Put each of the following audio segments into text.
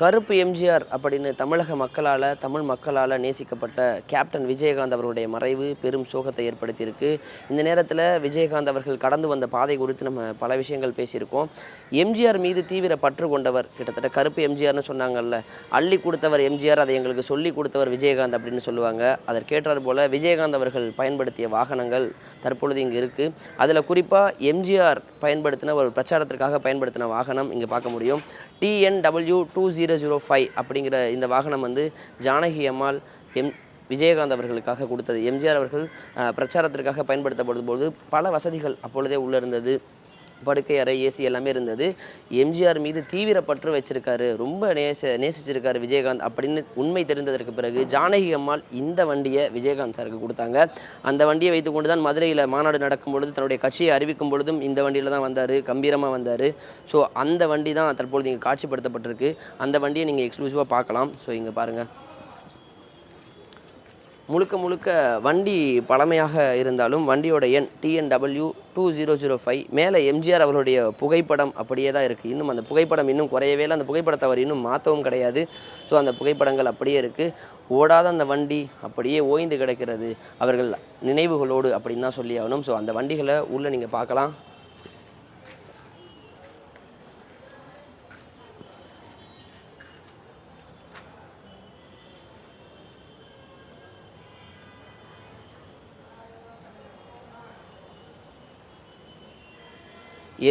கருப்பு எம்ஜிஆர் அப்படின்னு தமிழக மக்களால் தமிழ் மக்களால் நேசிக்கப்பட்ட கேப்டன் விஜயகாந்த் அவர்களுடைய மறைவு பெரும் சோகத்தை ஏற்படுத்தியிருக்கு. இந்த நேரத்தில் விஜயகாந்த் அவர்கள் கடந்து வந்த பாதை குறித்து நம்ம பல விஷயங்கள் பேசியிருக்கோம். எம்ஜிஆர் மீது தீவிர பற்று கொண்டவர் கிட்டத்தட்ட கருப்பு எம்ஜிஆர்னு சொன்னாங்கல்ல அள்ளி கொடுத்தவர் எம்ஜிஆர் அதை எங்களுக்கு சொல்லி கொடுத்தவர் விஜயகாந்த் அப்படின்னு சொல்லுவாங்க. அதற்கேற்றார் போல் விஜயகாந்த் அவர்கள் பயன்படுத்திய வாகனங்கள் தற்பொழுது இங்கே இருக்குது அதில் குறிப்பாக எம்ஜிஆர் பயன்படுத்தின ஒரு பிரச்சாரத்திற்காக பயன்படுத்தின வாகனம் இங்கே பார்க்க முடியும். TNW two zero zero five அப்படிங்கிற இந்த வாகனம் வந்து ஜானகி அம்மாள் எம் விஜயகாந்த் அவர்களுக்காக கொடுத்தது. எம்ஜிஆர் அவர்கள் அஹ், பிரச்சாரத்திற்காக பயன்படுத்தப்படும் போது பல வசதிகள் அப்பொழுதே உள்ளிருந்தது. படுக்கை அறை ஏசி எல்லாமே இருந்தது. எம்ஜிஆர் மீது தீவிர பற்று வச்சிருக்காரு. ரொம்ப நேச நேசிச்சிருக்காரு விஜயகாந்த் அப்படின்னு உண்மை தெரிந்ததற்கு பிறகு ஜானகி அம்மாள் இந்த வண்டியை விஜயகாந்த் சாருக்கு கொடுத்தாங்க. அந்த வண்டியை வைத்துக்கொண்டு தான் மதுரையில் மாநாடு நடக்கும் பொழுது தன்னுடைய கட்சியை அறிவிக்கும் பொழுதும் இந்த வண்டியில் தான் வந்தார் கம்பீரமாக வந்தார். ஸோ அந்த வண்டி தான் தற்பொழுது இங்கே காட்சிப்படுத்தப்பட்டிருக்கு. அந்த வண்டியை நீங்கள் எக்ஸ்க்ளூசிவாக பார்க்கலாம். ஸோ இங்கே பாருங்கள் முழுக்க முழுக்க வண்டி பழமையாக இருந்தாலும் வண்டியோட எண் TNW two zero zero five மேலே எம்ஜிஆர் அவருடைய புகைப்படம் அப்படியே தான் இருக்குது இன்னும் அந்த புகைப்படம் இன்னும் குறையவே இல்லை. அந்த புகைப்படத்தை அவர் இன்னும் மாற்றவும் கிடையாது. ஸோ அந்த புகைப்படங்கள் அப்படியே இருக்குது ஓடாத அந்த வண்டி அப்படியே ஓய்ந்து கிடக்கிறது. அவர்கள் நினைவுகளோடு அப்படின்னு தான் சொல்லி ஆகணும். ஸோ அந்த வண்டிகளை உள்ளே நீங்கள் பார்க்கலாம்.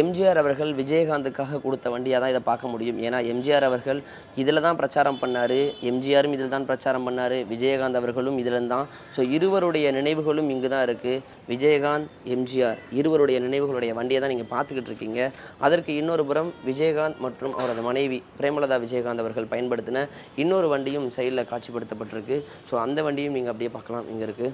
எம்ஜிஆர் அவர்கள் விஜயகாந்துக்காக கொடுத்த வண்டியாக தான் இதை பார்க்க முடியும். ஏன்னா எம்ஜிஆர் அவர்கள் இதில் தான் பிரச்சாரம் பண்ணார். எம்ஜிஆரும் இதில் தான் பிரச்சாரம் பண்ணார். விஜயகாந்த் அவர்களும் இதில் தான். ஸோ இருவருடைய நினைவுகளும் இங்கு தான் இருக்குது விஜயகாந்த் எம்ஜிஆர் இருவருடைய நினைவுகளுடைய வண்டியை தான் நீங்கள் பார்த்துக்கிட்டு இருக்கீங்க. அதற்கு இன்னொரு புறம் விஜயகாந்த் மற்றும் அவரது மனைவி பிரேமலதா விஜயகாந்த் அவர்கள் பயன்படுத்தின இன்னொரு வண்டியும் சைடில் காட்சிப்படுத்தப்பட்டிருக்கு. ஸோ அந்த வண்டியும் நீங்கள் அப்படியே பார்க்கலாம். இங்கே இருக்குது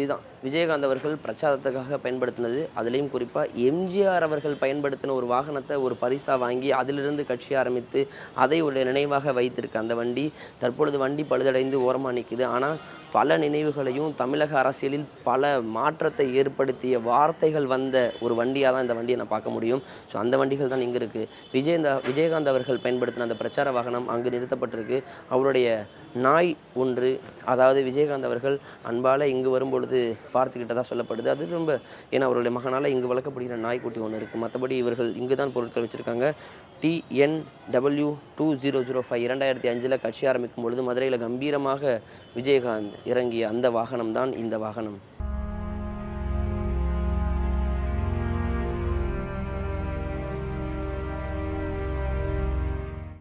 இதுதான். விஜயகாந்த் அவர்கள் பிரச்சாரத்துக்காக பயன்படுத்தினது. அதுலேயும் குறிப்பாக எம்ஜிஆர் அவர்கள் பயன்படுத்தின ஒரு வாகனத்தை ஒரு பரிசாக வாங்கி அதிலிருந்து கட்சி ஆரம்பித்து அதை ஒரு நினைவாக வைத்திருக்கு அந்த வண்டி. தற்பொழுது வண்டி பழுதடைந்து ஓரமாக நிற்குது ஆனால் பல நினைவுகளையும் தமிழக அரசியலில் பல மாற்றத்தை ஏற்படுத்திய வார்த்தைகள் வந்த ஒரு வண்டியாக தான் இந்த வண்டியை நான் பார்க்க முடியும். ஸோ அந்த வண்டிகள் தான் இங்கே இருக்குது விஜயந்த விஜயகாந்த் அவர்கள் பயன்படுத்தின அந்த பிரச்சார வாகனம் அங்கு நிறுத்தப்பட்டிருக்கு. அவருடைய நாய் ஒன்று அதாவது விஜயகாந்த் அவர்கள் அன்பால் இங்கு வரும்பொழுது பார்த்துக்கிட்டதா சொல்லப்படுது. அது ரொம்ப ஏன்னா அவருடைய மகனால் இங்கு வளர்க்கப்படுகிற நாய்க்குட்டி ஒன்று இருக்குது மற்றபடி இவர்கள் இங்கு தான் பொருட்கள் வச்சுருக்காங்க. TN W two zero zero five இரண்டாயிரத்தி அஞ்சில் கட்சி ஆரம்பிக்கும் பொழுது மதுரையில் கம்பீரமாக விஜயகாந்த் இறங்கிய அந்த வாகனம் தான் இந்த வாகனம்.